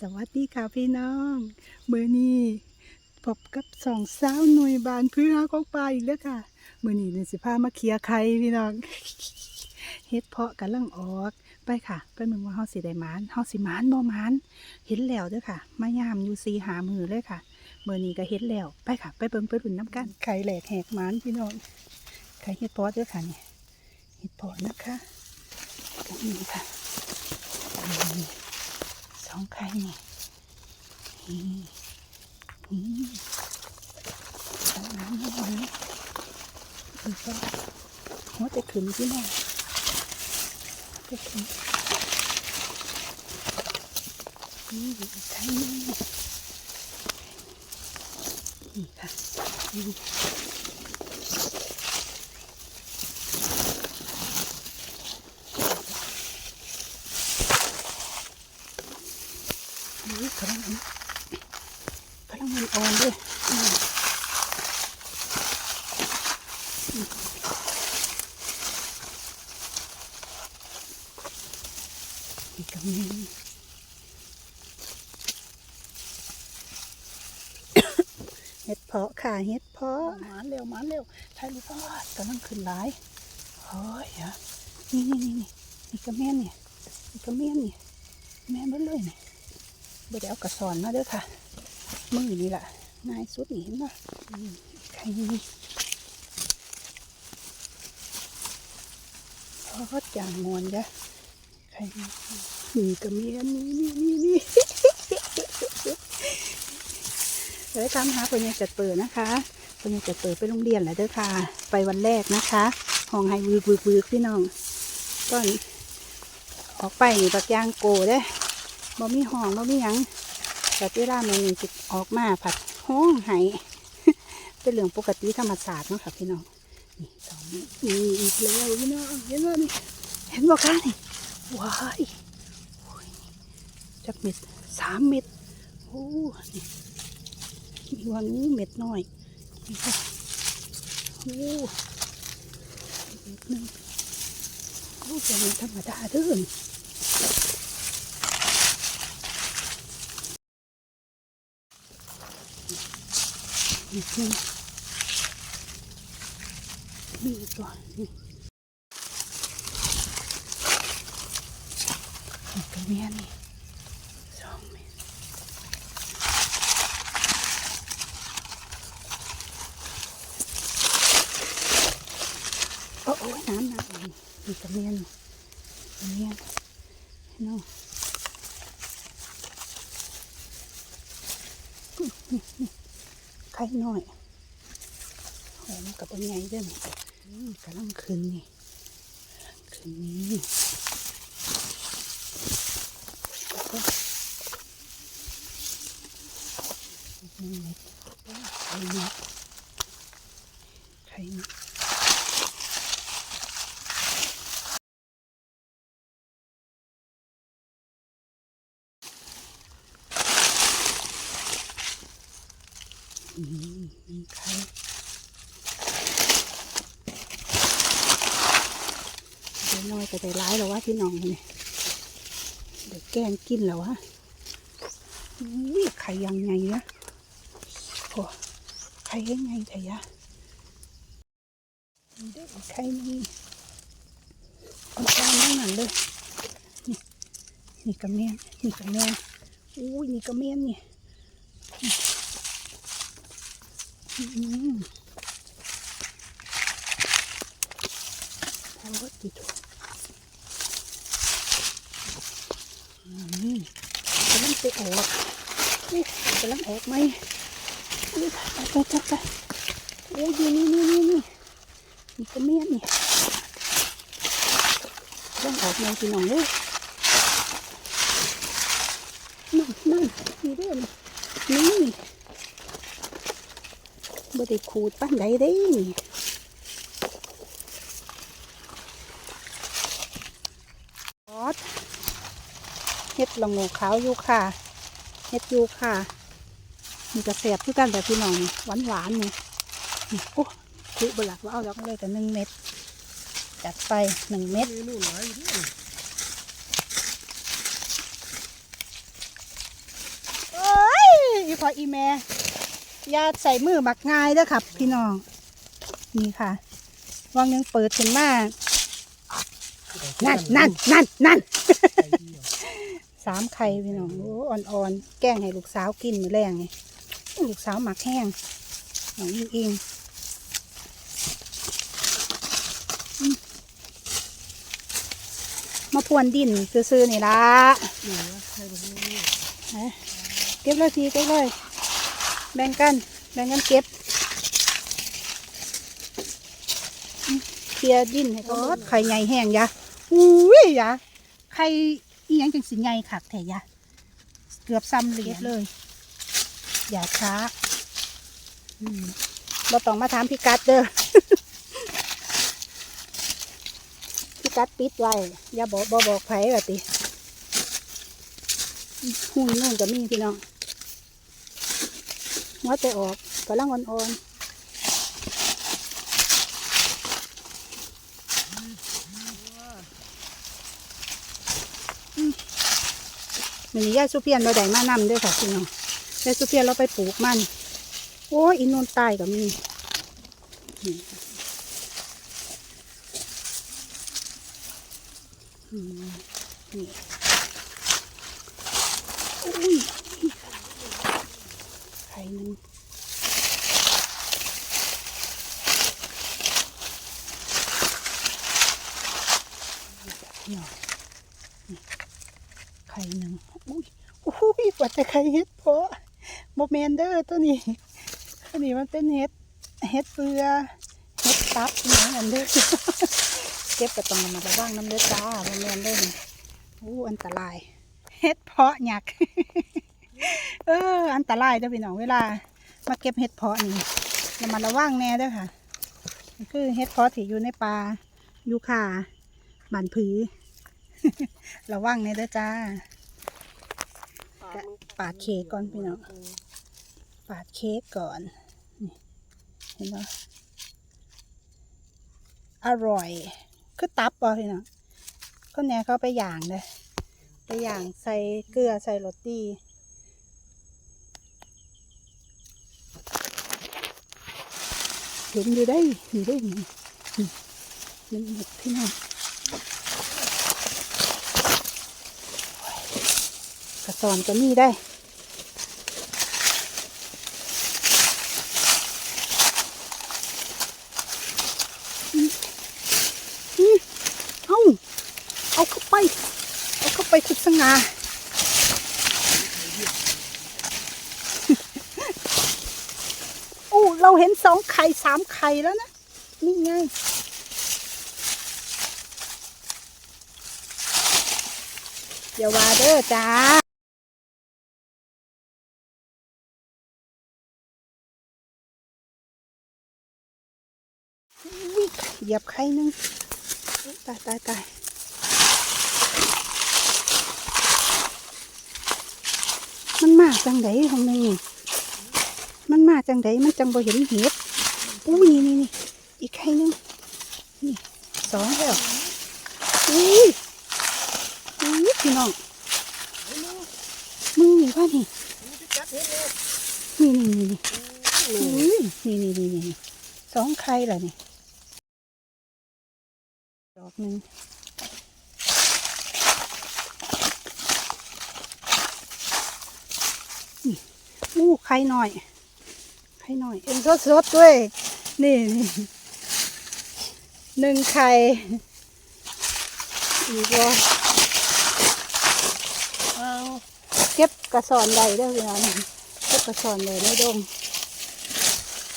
สวัสดีค่ะพี่น้องเมื่อนี้พบกับสองสาวหน่วยบานพื้นของปลาอีกแล้วค่ะเมื่อนี้เนี่ยสิพามาเคลียร์ไข่พี่น้องเฮ็ดเพาะกำลังออกไปค่ะไปเมืองว่าเฮาสิได้มานเฮาสิมานบ่มานเห็นแล้วเด้อค่ะ มายามอยู่สีหามือเลยค่ะเมื่อนี้ก็เห็นแล้วไปค่ะ ไปเบิ่งไปรุ่นน้ำกันไข่แหลกแหกมานพี่น้องไข่เฮ็ดเพาะเด้อค่ะเนี่ยเฮ็ดเพาะนะคะก็นี่ค่ะ นี่สองไข่นี่นี่นี่สองน้ำน้ำมันอีกก็หัวจะขึ้นพี่น้องหัวจะขึ้นนี่อีกไข่นี่นี่ค่ะ กำลังกำลังมันอ่อนด้วยอืมนี่ก็มีเห็ดเพาะค่ะเห็ดเพาะมาเร็วมาเร็วถ่ายรูปพ่อกำลังขึ้นหลายโอ้ยอะนี่นี่นี่นี่นี่กระแม่นเนี่ยนี่กระแม่นเนี่ยแม่นเบิดเลยเนี่ย บ่ได้เอากระสอนมาเด้อค่ะ มือนี่แหละง่ายสุดนี่เห็นป่ะอืมไข่นี่พอดจางมวนจ้ะไข่นี่นี่กระแม่นนี่นี่นี่นี่เดี๋ยวตามหาปัญญาจัดเปิดนะคะปัญญาจัดเปิดไปโรงเรียนแล้วเด้อค่ะ ไปวันแรกนะคะห้องไฮวืกวืกวืกพี่น้องก่อนออกไปนี่ปักยางโกเด้ บ่มีห้องบ่มีหยังแต่ที่ร้ามันนี่จิออกมาผัดห้องไห้เป็นเรื่องปกติธรรมศาสตร์นาะค่ะพี่น้องนี่สองนี่อีกแล้วพี่น้องเห็นว่านี่เห็นบอกค่ะนี่ว้ายจักเม็ดสามเม็ดโอ้นี่มีว่างูเม็ดน้อยนี่ค่ะโอ้เม็ดหนึงโอ้จะเป็นธรรมดาเด้อ นี่เม็ดหนึงมีอีกตัวนี่นี่ตัวเมียนี่สอ ไข่น้อยหอมกับเป็นไงเด้วยนี่อืมกำลังขึ้นนี่ขึ้นนี้แล้วก็อีกหนึ่งเม็ดไข่เม็ดไข่เม็ด อื มีไข่เดี๋ยวน้อยก็ได้ร้ายแล้ววะพี่น้องเนี่เดี๋ยวแกงกินแล้ววะอุ้ยไข่ยังไงนะโอ้ไข่ยังไงเถอยะนี่ได้อีกไข่นี่เอาจานนั่งนั่นเลยนี่นี่กระเมียนนี่กระเมียนอุ้ยนี่กระเมียนนี่ อืมโอ้ติดกำลังไปออกนี่กำลังออกไหมนี่ไปไปไปไปโอ้ยนี่นี่นี่นี่นี่ก็เมียนนี่กำลังออกมาพี่น้องเลยนั่นนั่นนี่เด้อนี่นี่ บ่ได้ขูดปั้นใดได้นี่ออดเฮ็ดละโงกขาวอยู่ค่ะเฮ็ดอยู่ค่ะมีกระเสียบคือกันแบบพี่น้องนี่หวานหวานนี่โอ้คุบหลักว่าเอาดอกเลยแต่หนึ่งเม็ดจัดไปหนึ่งเม็ดนี่นู่นหลายอยู่นี่ออีแม่ ยาใส่มือหมักง่ายเด้อครับ พี่น้อง นี่ค่ะวางยังเปิดขึ้นมานั่นนั่นนั่นนั่นสามไข่พี่น้องโอ้อ่อนๆ แกล้งให้ลูกสาวกินมือแรงไงลูกสาวหมักแห้งน้องอิงอิงมาพรวนดินซื้อๆนี่ละเก็บเลยทีเก็บเลย แบ่งกัน แบ่งกันเก็บอืมเคลียร์ดินให้ก็ไข่ใหญ่แห้งยะอุ้ยยะไข่อีหยังจังสิใหญ่คักแท้ยะเกือบซ้ำเหรียญเลย อย่าช้าอืมเราต้องมาถามพี่กัดเด้อพี่กัดปิดไว้ อย่าบอกบอบอกไผแบบติหุ่นนู่นก็มีพี่น้อง หัวแต่ออกกำลังอ่อนๆมมันนี้ยายสุเพียนเราได้มานำด้วยค่ะพี่น้องยายสุเพียนเราไปปลูกมัน โอ้ยอินนนตายก็มีนี่อืมนี่อุ้ยไข่หนึ่ง นี่นี่ไข่หนึ่งอุ้ยอุ้ยกว่าจะไข่เห็ดเพาะโมเมนเดอร์ตัวนี้อันนี้มันเป็นเห็ดเห็ดเปลือเห็ดตับอหย่นันเด้อเก็บก็ต้องมาระวังน้ำเด้อจ้าโมเมนเดอนี่อู้อันตรายเห็ดเพาะหยักเออ อันตรายเด้อพี่น้องเวลา มาเก็บเห็ดเพาะนี่ระมาระวังแน่เด้อค่ะ คือเห็ดเพาะที่อยู่ในป่ายูคา บันผือ ระวังแน่เด้จ้า ปาดเค้กก่อนพี่น้อง ปาดเค้กก่อน เห็นไหมอร่อย คือตับป่ะพี่น้องก็แน่เขาไปอย่างเลย ไปอย่างใส่เกลือใส่โรตีเห็นอยู่ได้อยู่ได้นี่นี่มันหมดพี่น้อง กระสอนก็มีได้เอาเอาเข้าไป เอาเข้าไปคุณสงาโอ้ เราเห็นสองไข่สามไข่แล้วนะ นี่ไง อย่าว่าเด้อจ้าอุ๊ยเหยียบไข่หนึง ตายตายตายมันมาจังไดของนึงนี่ มันมาจังไดมันจังบ่เห็นเห็ดอุ้ยนี่นี่นี่อีกไข่หนึง นี่สองแล้วอุ้ยอุ้ยพี่น้องมึงนี่ว่านี่นี่นี่นี่นี่อุ้ยนี่นี่นี่นี่สอง ไข่แล้วนี่ดอกหนึ่งนี่อู้ไข่หน่อย ไข่หน่อย เอ็นสดสดๆด้วย นี่นี่หนึ่งไข่ อีกว่าเอาเก็บกระสอนใดเด้เวลานี้เก็บกระสอนใดในดง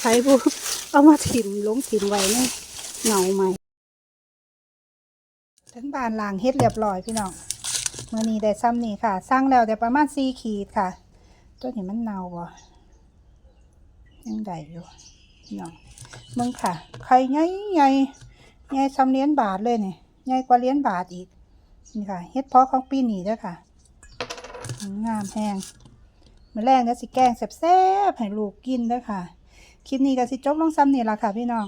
ไข่บุ เอามาถิ่มลงถิ่มไว้ในเหงาใหม่ถึงบานล่างเฮ็ดเรียบร้อยพี่น้องเมื่อนี้ได้ซ้ำนี่ค่ะ สร้างแล้วแต่ประมาณสี่ขีดค่ะ ตัวนี้มันเน่าบ่ยังได้อยู่พี่น้องมึงค่ะไข่ใหญ่ใหญ่ใหญ่ซ้ำเหรียญบาทเลยเนี่ยใหญ่กว่าเหรียญบาทอีกนี่ค่ะเฮ็ดเพาะของปีนี้ด้อค่ะ งามแพงมื้อแรกเนี่สิแกงแซ่บๆให้ลูกกินด้อค่ะ คลิปนี้ก็สิจบลงซ้ำนี่ละค่ะพี่น้อง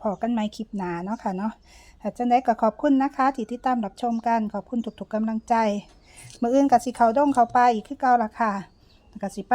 พอกันไหมคลิปหนาเนาะค่ะเนาะถ้าจังได้ก็ขอบคุณนะคะที่ติดตามรับชมกันขอบคุณทุกๆกำลังใจ มืออื่นกับสิเขาด้งเขาไปอีกคือเก่าละค่ะกับสิไป